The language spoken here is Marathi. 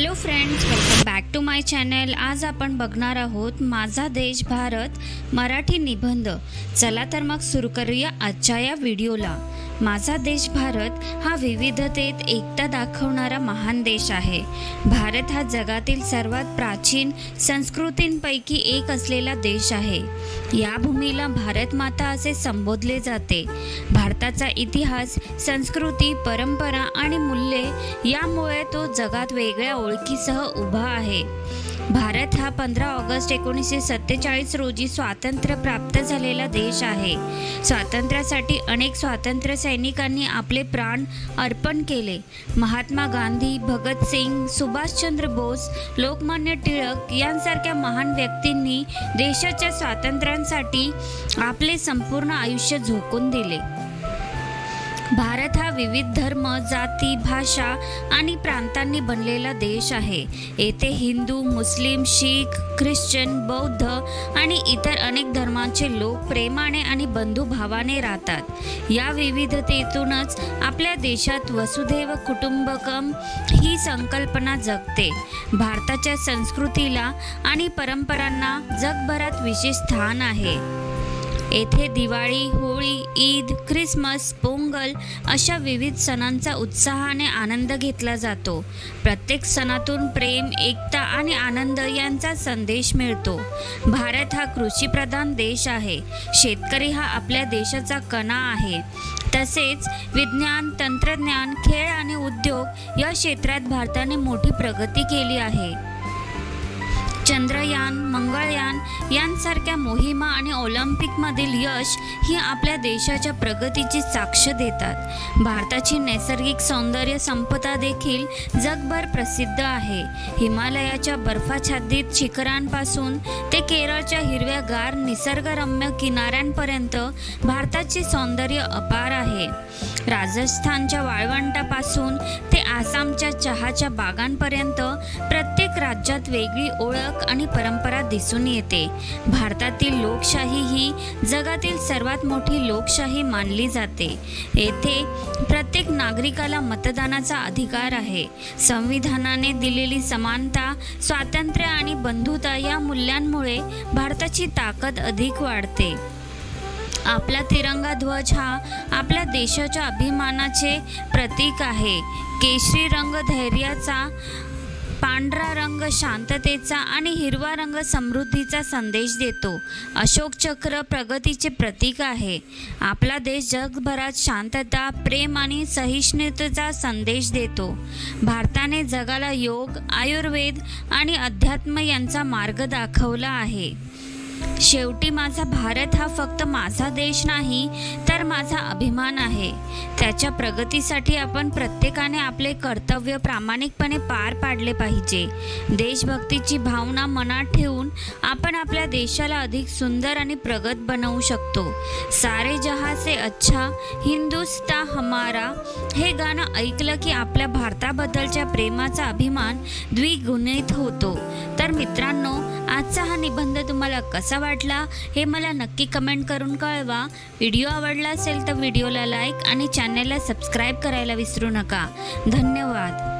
Hello friends welcome back to my channel आज आपण बघणार आहोत माझा देश भारत मराठी निबंध. चला तर मग सुरू करूया आजच्या या व्हिडिओला. माझा देश भारत हा विविधतेत एकता दाखवणारा महान देश आहे. भारत हा जगातील सर्वात प्राचीन संस्कृतींपैकी एक असलेला देश आहे. या भूमीला भारत माता असे संबोधले जाते. भारताचा इतिहास संस्कृती परंपरा आणि मूल्ये यामुळे तो जगात वेगळ्या ओळखीसह उभा आहे. भारत हा पंधरा ऑगस्ट एकोणीसशे सत्तेचाळीस रोजी स्वातंत्र्य प्राप्त झालेला देश आहे. स्वातंत्र्यासाठी अनेक स्वातंत्र्य सैनिकांनी आपले प्राण अर्पण केले. महात्मा गांधी भगतसिंग सुभाषचंद्र बोस लोकमान्य टिळक यांसारख्या महान व्यक्तींनी देशाच्या स्वातंत्र्यांसाठी आपले संपूर्ण आयुष्य झोकून दिले. भारत हा विविध धर्म जाती भाषा आणि प्रांतांनी बनलेला देश आहे. येथे हिंदू मुस्लिम शीख ख्रिश्चन बौद्ध आणि इतर अनेक धर्मांचे लोक प्रेमाने आणि बंधुभावाने राहतात. या विविधतेतूनच आपल्या देशात वसुधैव कुटुंबकम ही संकल्पना जगते. भारताच्या संस्कृतीला आणि परंपरांना जगभरात विशेष स्थान आहे. येथे दिवाळी होळी ईद ख्रिसमस पोंगल अशा विविध सणांचा उत्साहाने आनंद घेतला जातो. प्रत्येक सणातून प्रेम एकता आणि आनंद यांचा संदेश मिळतो. भारत हा कृषीप्रधान देश आहे. शेतकरी हा आपल्या देशाचा कणा आहे. तसेच विज्ञान तंत्रज्ञान खेळ आणि उद्योग या क्षेत्रात भारताने मोठी प्रगती केली आहे. चंद्रयान मंगळयान यांसारख्या मोहिमा आणि ऑलिम्पिकमधील यश ही आपल्या देशाच्या प्रगतीची साक्ष देतात. भारताची नैसर्गिक सौंदर्य संपदा देखील जगभर प्रसिद्ध आहे. हिमालयाच्या बर्फाच्छादित शिखरांपासून ते केरळच्या हिरव्यागार निसर्गरम्य किनाऱ्यांपर्यंत भारताचे सौंदर्य अपार आहे. राजस्थानच्या वाळवंटापासून ते आसामच्या चहाच्या बागांपर्यंत प्रत्येक प्रत्येक राज्यात वेगळी ओळख आणि परंपरा दिसून येते. भारतातील लोकशाही ही जगातील सर्वात मोठी लोकशाही मानली जाते. येथे प्रत्येक नागरिकाला मतदानाचा अधिकार आहे. संविधानाने दिलेली समानता स्वातंत्र्य आणि बंधुता या मूल्यांमुळे भारताची ताकद अधिक वाढते. आपला तिरंगा ध्वज हा आपल्या देशाच्या अभिमानाचे प्रतीक आहे. केशरी रंग धैर्याचा पांढरा रंग शांततेचा आणि हिरवा रंग समृद्धीचा संदेश देतो. अशोक चक्र प्रगतीचे प्रतीक आहे. आपला देश जगभरात शांतता प्रेम आणि सहिष्णुतेचा संदेश देतो. भारताने जगाला योग आयुर्वेद आणि अध्यात्म यांचा मार्ग दाखवला आहे. शेवटी माझा भारत हा फक्त माझा देश नाही तर माझा अभिमान आहे. त्याच्या प्रगतीसाठी आपण प्रत्येकाने आपले कर्तव्य प्रामाणिकपणे पार पाडले पाहिजे. देशभक्तीची भावना मनात ठेवून आपण आपल्या देशाला अधिक सुंदर आणि प्रगत बनवू शकतो. सारे जहासे अच्छा हिंदुस्ता हमारा हे गाणं ऐकलं की आपल्या भारताबद्दलच्या प्रेमाचा अभिमान द्विगुणित होतो. तर मित्रांनो आजचा हा निबंध तुम्हाला कसा वाटला हे मला नक्की कमेंट करून कळवा. व्हिडिओ आवडला असेल तर व्हिडिओला लाईक आणि चॅनलला सबस्क्राईब करायला विसरू नका. धन्यवाद.